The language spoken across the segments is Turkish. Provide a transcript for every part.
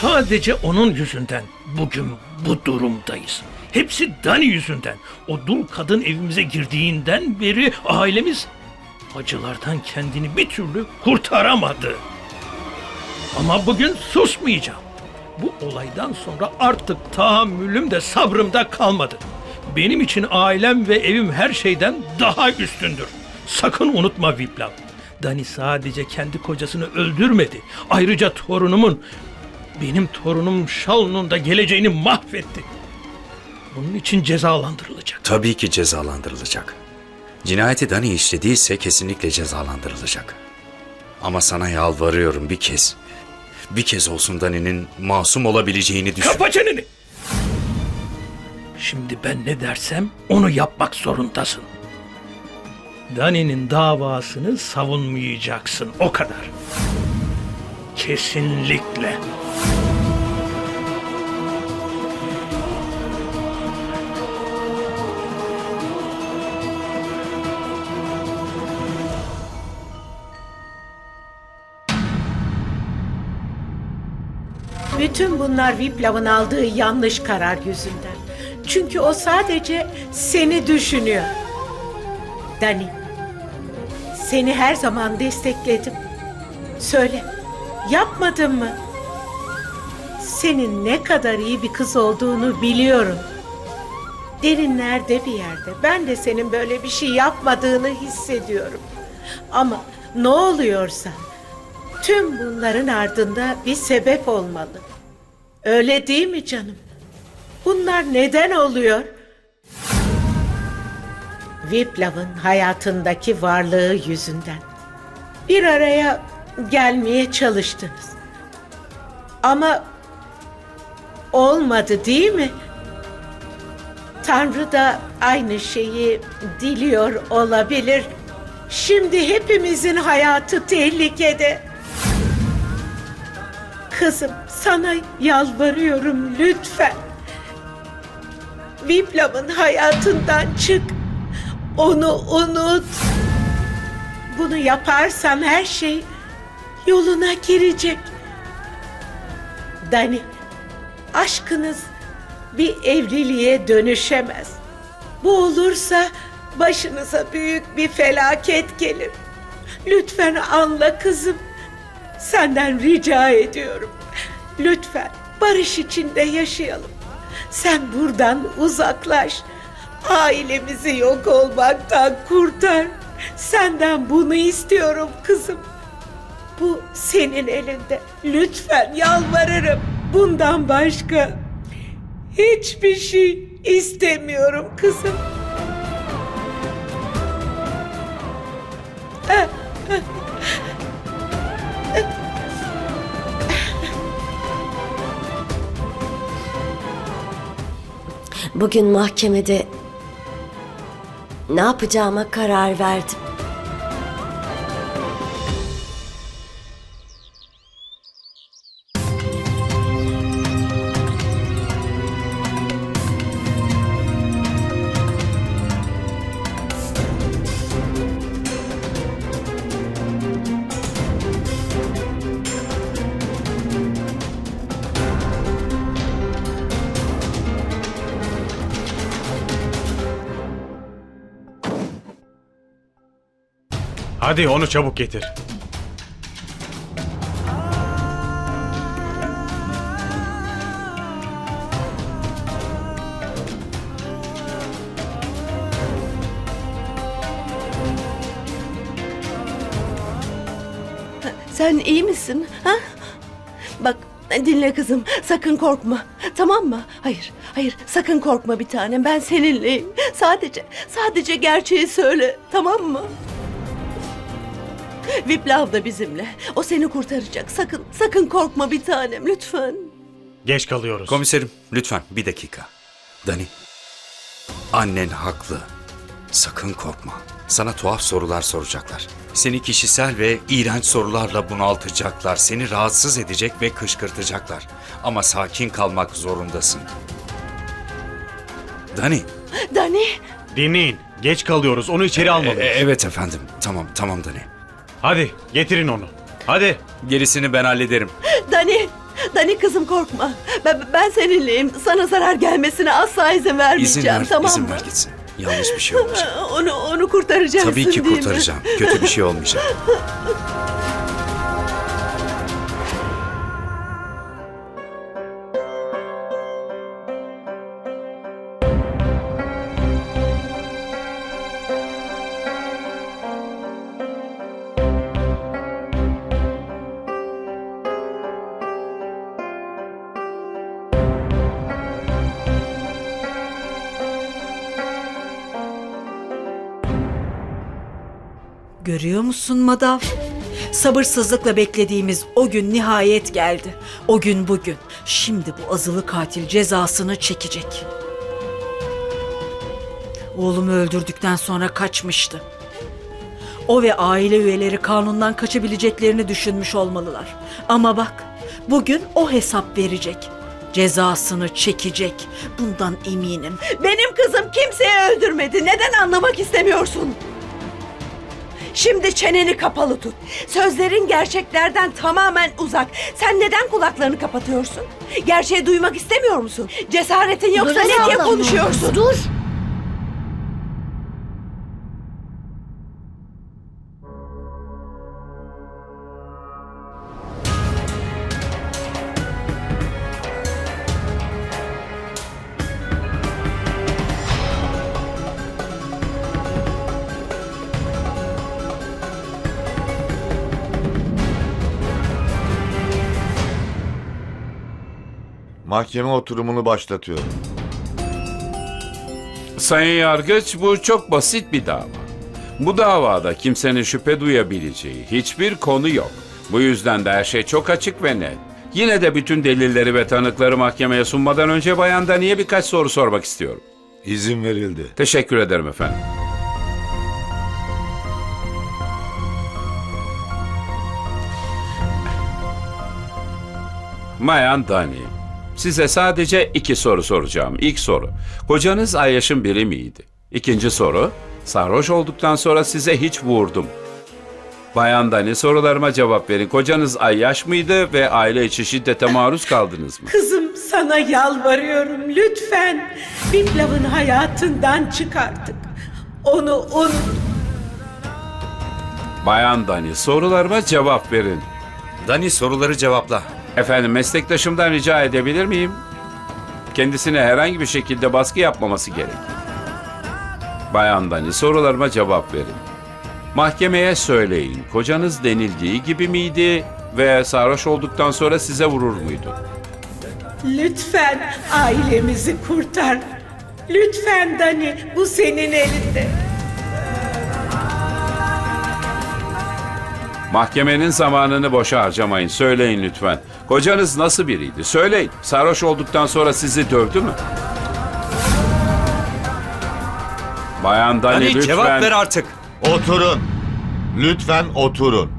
Sadece onun yüzünden bugün bu durumdayız. Hepsi Dani yüzünden. O dul kadın evimize girdiğinden beri ailemiz acılardan kendini bir türlü kurtaramadı. Ama bugün susmayacağım. Bu olaydan sonra artık tahammülüm de sabrım da kalmadı. Benim için ailem ve evim her şeyden daha üstündür. Sakın unutma Viplav. Dani sadece kendi kocasını öldürmedi. Ayrıca torunumun, benim torunum Şaln'un da geleceğini mahvetti. Bunun için cezalandırılacak. Tabii ki cezalandırılacak. Cinayeti Dani işlediyse kesinlikle cezalandırılacak. Ama sana yalvarıyorum bir kez. Bir kez olsun Dani'nin masum olabileceğini düşün. Kapa çeneni! Şimdi ben ne dersem onu yapmak zorundasın. Dani'nin davasını savunmayacaksın o kadar. Kesinlikle. Bütün bunlar Viplav'ın aldığı yanlış karar yüzünden. Çünkü o sadece seni düşünüyor. Dani, seni her zaman destekledim. Söyle, yapmadın mı? Senin ne kadar iyi bir kız olduğunu biliyorum. Derinlerde bir yerde ben de senin böyle bir şey yapmadığını hissediyorum. Ama ne oluyorsa Tüm bunların ardında bir sebep olmalı. Öyle değil mi canım? Bunlar neden oluyor? Viplav'ın hayatındaki varlığı yüzünden. Bir araya gelmeye çalıştınız. Ama olmadı değil mi? Tanrı da aynı şeyi diliyor olabilir. Şimdi hepimizin hayatı tehlikede. Kızım sana yalvarıyorum lütfen. Viplav'ın hayatından çık. Onu unut. Bunu yaparsan her şey yoluna girecek. Dani, aşkınız bir evliliğe dönüşemez. Bu olursa başınıza büyük bir felaket gelir. Lütfen anla kızım. Senden rica ediyorum. Lütfen barış içinde yaşayalım. Sen buradan uzaklaş. Ailemizi yok olmaktan kurtar. Senden bunu istiyorum kızım. Bu senin elinde. Lütfen yalvarırım. Bundan başka hiçbir şey istemiyorum kızım. Bugün mahkemede ne yapacağıma karar verdim. Hadi onu çabuk getir. Sen iyi misin? Ha? Bak dinle kızım. Sakın korkma. Tamam mı? Hayır. Hayır. Sakın korkma bir tanem. Ben seninleyim. Sadece sadece gerçeği söyle. Tamam mı? Viplav da bizimle. O seni kurtaracak. Sakın sakın korkma bir tanem lütfen. Geç kalıyoruz. Komiserim lütfen bir dakika. Dani, annen haklı. Sakın korkma. Sana tuhaf sorular soracaklar. Seni kişisel ve iğrenç sorularla bunaltacaklar. Seni rahatsız edecek ve kışkırtacaklar. Ama sakin kalmak zorundasın. Dani, Dani Dinleyin. Geç kalıyoruz. Onu içeri e- almalıyız. e- evet efendim. Tamam, tamam Dani. Hadi getirin onu. Hadi. Gerisini ben hallederim. Dani Dani kızım korkma. Ben, ben seninleyim. Sana zarar gelmesine asla izin vermeyeceğim. İzin ver, tamam izin mı? ver gitsin. Yanlış bir şey olmayacak. Onu onu kurtaracaksın Tabii ki değil mi? kurtaracağım. Kötü bir şey olmayacak. Görüyor musun Madav? Sabırsızlıkla beklediğimiz o gün nihayet geldi. O gün bugün. Şimdi bu azılı katil cezasını çekecek. Oğlumu öldürdükten sonra kaçmıştı. O ve aile üyeleri kanundan kaçabileceklerini düşünmüş olmalılar. Ama bak, bugün o hesap verecek. Cezasını çekecek. Bundan eminim. Benim kızım kimseyi öldürmedi. Neden anlamak istemiyorsun? Şimdi çeneni kapalı tut. Sözlerin gerçeklerden tamamen uzak. Sen neden kulaklarını kapatıyorsun? Gerçeği duymak istemiyor musun? Cesaretin yoksa ne diye konuşuyorsun? Dur. Mahkeme oturumunu başlatıyorum. Sayın Yargıç bu çok basit bir dava. Bu davada kimsenin şüphe duyabileceği hiçbir konu yok. Bu yüzden de her şey çok açık ve net. Yine de bütün delilleri ve tanıkları mahkemeye sunmadan önce Bayan Dani'ye birkaç soru sormak istiyorum. İzin verildi. Teşekkür ederim efendim. Mayan Dani, size sadece iki soru soracağım. İlk soru, kocanız Ayyaş'ın biri miydi? İkinci soru, sarhoş olduktan sonra size hiç vurdum. Bayan Dani sorularıma cevap verin. Kocanız Ayyaş mıydı ve aile içi şiddete maruz kaldınız mı? Kızım sana yalvarıyorum lütfen. Biplav'ın hayatından çıkarttık. Onu unut. Bayan Dani sorularıma cevap verin. Dani soruları cevapla. Efendim meslektaşımdan rica edebilir miyim? Kendisine herhangi bir şekilde baskı yapmaması gerek. Bayan Dani sorularıma cevap verin. Mahkemeye söyleyin. Kocanız denildiği gibi miydi ve sarhoş olduktan sonra size vurur muydu? Lütfen ailemizi kurtar. Lütfen Dani bu senin elinde. Mahkemenin zamanını boşa harcamayın. Söyleyin lütfen. Kocanız nasıl biriydi? Söyleyin. Sarhoş olduktan sonra sizi dövdü mü? Bayan Dani, Dani lütfen. cevap ver artık. Oturun. Lütfen oturun.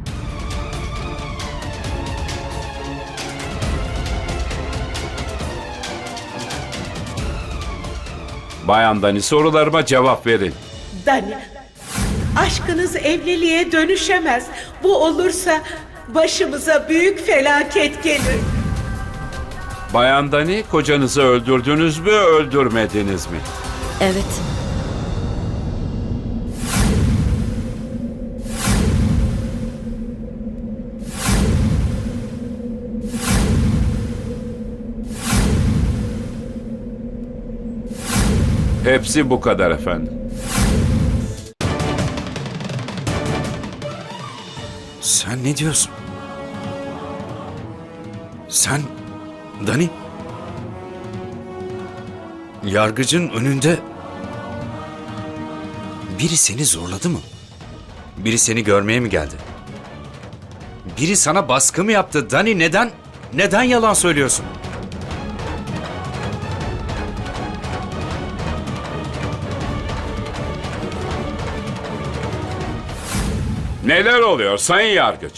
Bayan Dani sorularıma cevap verin. Dani, aşkınız evliliğe dönüşemez. Bu olursa başımıza büyük felaket gelir. Bayan Dani kocanızı öldürdünüz mü öldürmediniz mi? Evet. Hepsi bu kadar efendim. Sen ne diyorsun? Sen Dani yargıcın önünde biri seni zorladı mı? Biri seni görmeye mi geldi? Biri sana baskı mı yaptı? Dani neden? Neden yalan söylüyorsun? Neler oluyor sayın yargıç?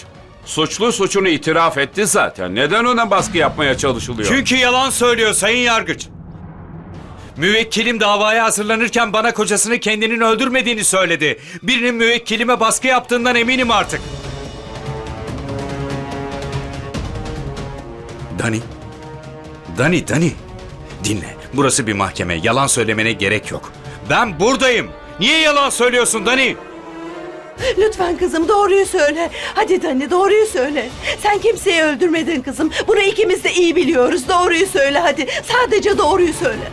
Suçlu suçunu itiraf etti zaten. Neden ona baskı yapmaya çalışılıyor? Çünkü yalan söylüyor sayın yargıç. Müvekkilim davaya hazırlanırken bana kocasını kendinin öldürmediğini söyledi. Birinin müvekkilime baskı yaptığından eminim artık. Dani. Dani, Dani. Dinle. Burası bir mahkeme. Yalan söylemene gerek yok. Ben buradayım. Niye yalan söylüyorsun Dani? Lütfen kızım doğruyu söyle. Hadi Dani doğruyu söyle. Sen kimseyi öldürmedin kızım. Bunu ikimiz de iyi biliyoruz. Doğruyu söyle hadi. Sadece doğruyu söyle.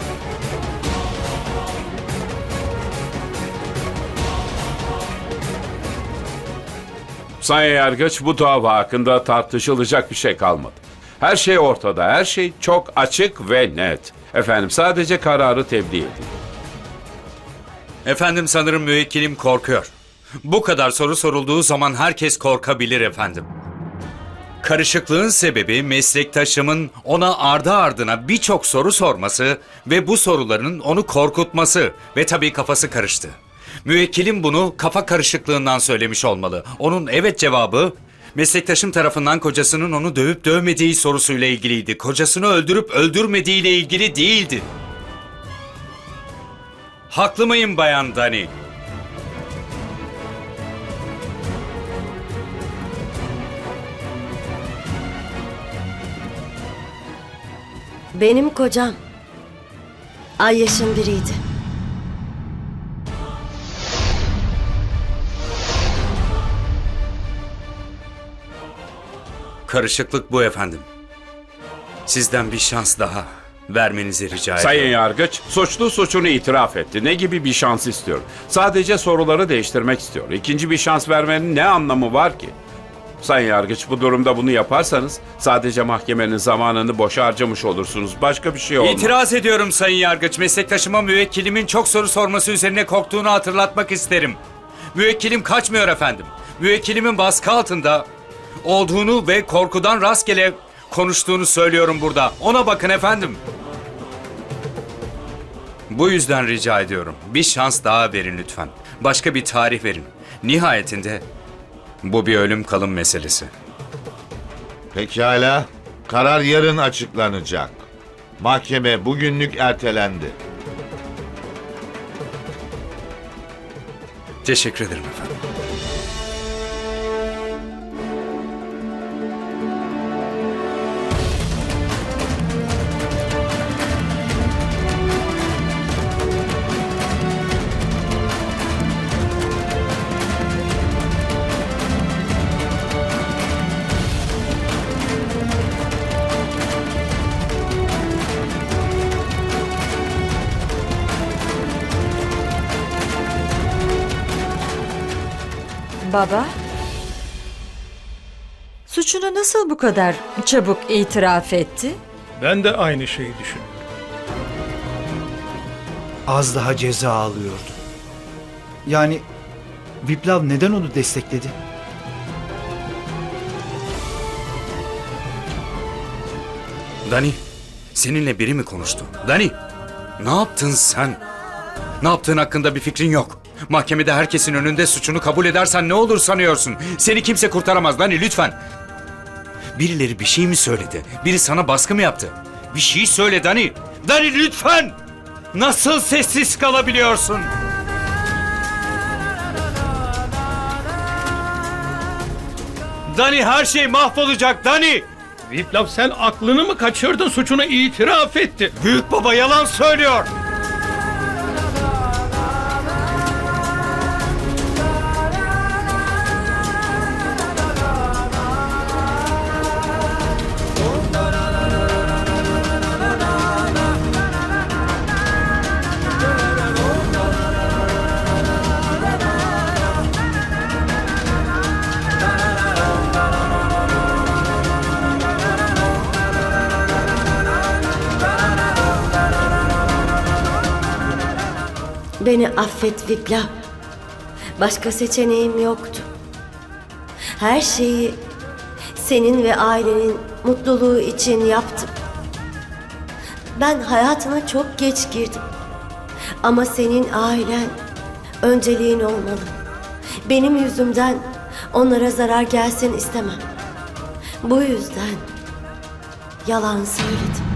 Sayın Yargıç bu dava hakkında tartışılacak bir şey kalmadı. Her şey ortada, her şey çok açık ve net. Efendim sadece kararı tebliğ edin. Efendim sanırım müvekkilim korkuyor. Bu kadar soru sorulduğu zaman herkes korkabilir efendim. Karışıklığın sebebi meslektaşımın ona ardı ardına birçok soru sorması ve bu soruların onu korkutması ve tabii kafası karıştı. Müvekkilim bunu kafa karışıklığından söylemiş olmalı. Onun evet cevabı meslektaşım tarafından kocasının onu dövüp dövmediği sorusuyla ilgiliydi. Kocasını öldürüp öldürmediğiyle ilgili değildi. Haklı mıyım Bayan Dani? Benim kocam ay yaşın biriydi. Karışıklık bu efendim. Sizden bir şans daha vermenizi rica ediyorum. Sayın Yargıç, suçlu suçunu itiraf etti. Ne gibi bir şans istiyor? Sadece soruları değiştirmek istiyor. İkinci bir şans vermenin ne anlamı var ki? Sayın Yargıç bu durumda bunu yaparsanız sadece mahkemenin zamanını boşa harcamış olursunuz. Başka bir şey olmaz. İtiraz ediyorum Sayın Yargıç. Meslektaşıma müvekkilimin çok soru sorması üzerine korktuğunu hatırlatmak isterim. Müvekkilim kaçmıyor efendim. Müvekkilimin baskı altında olduğunu ve korkudan rastgele konuştuğunu söylüyorum burada. Ona bakın efendim. Bu yüzden rica ediyorum. Bir şans daha verin lütfen. Başka bir tarih verin. Nihayetinde bu bir ölüm kalım meselesi. Pekala. Karar yarın açıklanacak. Mahkeme bugünlük ertelendi. Teşekkür ederim efendim. Baba? Suçunu nasıl bu kadar çabuk itiraf etti? Ben de aynı şeyi düşünüyorum. Az daha ceza alıyordu. Yani Viplav neden onu destekledi? Dani, seninle biri mi konuştu? Dani, ne yaptın sen? Ne yaptığın hakkında bir fikrin yok. Mahkemede herkesin önünde suçunu kabul edersen ne olur sanıyorsun? Seni kimse kurtaramaz Dani lütfen. Birileri bir şey mi söyledi? Biri sana baskı mı yaptı? Bir şey söyle Dani. Dani lütfen. Nasıl sessiz kalabiliyorsun? Dani her şey mahvolacak Dani. Viplav sen aklını mı kaçırdın suçunu itiraf etti. Büyük baba yalan söylüyor. Beni affet Viplav. Başka seçeneğim yoktu. Her şeyi senin ve ailenin mutluluğu için yaptım. Ben hayatına çok geç girdim. Ama senin ailen önceliğin olmalı. Benim yüzümden onlara zarar gelsin istemem. Bu yüzden yalan söyledim.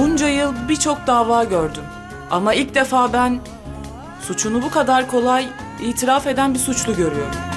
Bunca yıl birçok dava gördüm. Ama ilk defa ben suçunu bu kadar kolay itiraf eden bir suçlu görüyorum.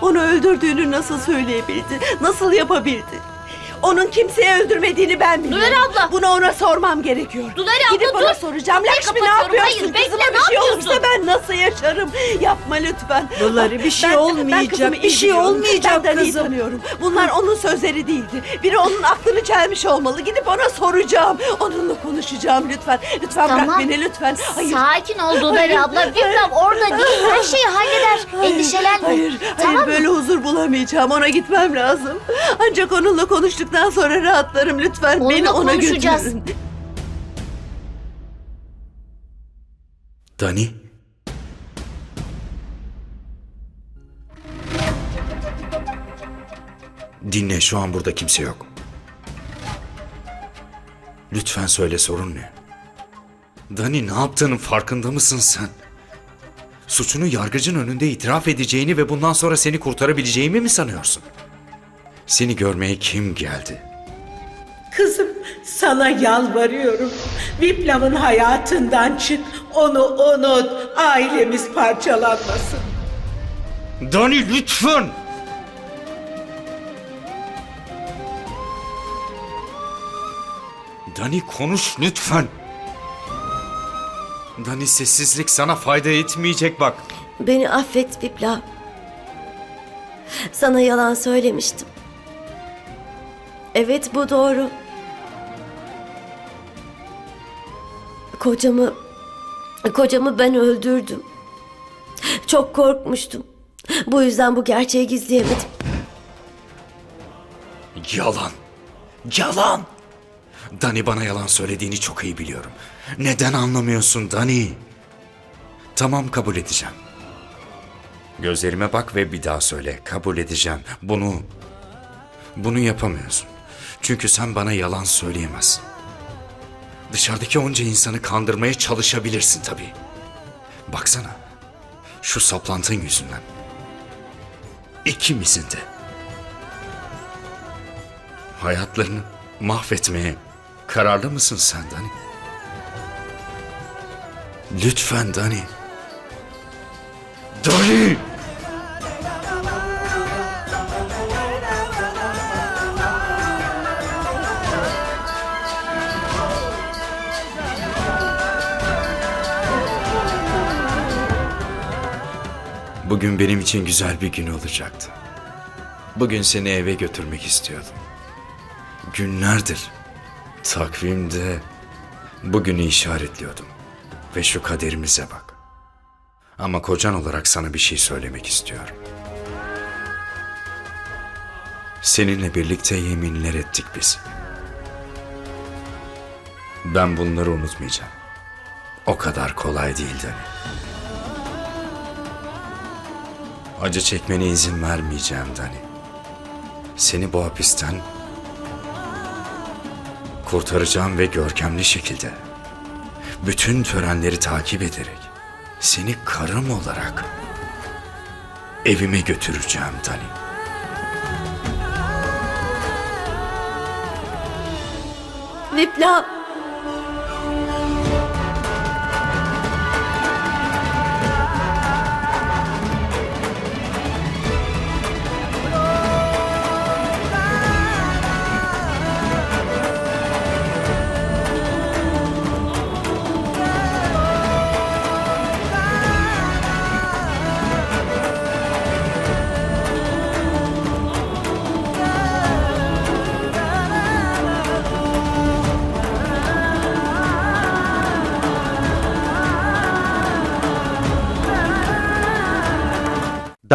Onu öldürdüğünü nasıl söyleyebildi? Nasıl yapabildi? Onun kimseyi öldürmediğini ben biliyorum. Dular abla! Bunu ona sormam gerekiyor. Dular abla, Gidip ona dur! soracağım. Kapıyı Lakşmi ne kapatıyorum. yapıyorsun? Hayır, bekle, Kızıma ne bir şey yapıyorsun? olursa ben nasıl yaşarım? Yapma lütfen. Duları, bir şey Ben- ben olmayacak, kızımı bir iyi şey biliyorum. olmayacak Benden iyi kızım. tanıyorum. Bunlar onun sözleri değildi. Biri onun aklını çelmiş olmalı. Gidip ona soracağım. Onunla konuşacağım lütfen. Lütfen bırak Tamam. beni lütfen. Hayır. Sakin ol Dular Hayır. abla. Viplav orada değil. Her şeyi halleder. Endişelenme. Hayır, Tamam hayır mı? böyle huzur bulamayacağım. Ona gitmem lazım. Ancak onunla konuştuktan sonra rahatlarım. Lütfen Onunla beni ona konuşacağız. götürün. Dani. Dinle şu an burada kimse yok. Lütfen söyle sorun ne? Dani ne yaptığının farkında mısın sen? Suçunu yargıcın önünde itiraf edeceğini ve bundan sonra seni kurtarabileceğimi mi sanıyorsun? Seni görmeye kim geldi? Kızım sana yalvarıyorum. Viplav'ın hayatından çık. Onu unut. Ailemiz parçalanmasın. Dani lütfen! Dani konuş lütfen. Dani sessizlik sana fayda etmeyecek bak. Beni affet Viplav. Sana yalan söylemiştim. Evet bu doğru. Kocamı kocamı ben öldürdüm. Çok korkmuştum. Bu yüzden bu gerçeği gizleyemedim. Yalan. Yalan. Dani bana yalan söylediğini çok iyi biliyorum. Neden anlamıyorsun Dani? Tamam kabul edeceğim. Gözlerime bak ve bir daha söyle. Kabul edeceğim. Bunu... Bunu yapamıyorsun. Çünkü sen bana yalan söyleyemezsin. Dışarıdaki onca insanı kandırmaya çalışabilirsin tabii. Baksana. Şu saplantın yüzünden. İkimizin de. Hayatlarını mahvetmeye kararlı mısın sen Dani? Lütfen Dani. Dani! Bugün benim için güzel bir gün olacaktı. Bugün seni eve götürmek istiyordum. Günlerdir takvimde bugünü işaretliyordum. Ve şu kaderimize bak. Ama kocan olarak sana bir şey söylemek istiyorum. Seninle birlikte yeminler ettik biz. Ben bunları unutmayacağım. O kadar kolay değildi. Acı çekmene izin vermeyeceğim Dani. Seni bu hapisten kurtaracağım ve görkemli şekilde bütün törenleri takip ederek seni karım olarak evime götüreceğim Dani. Viplav.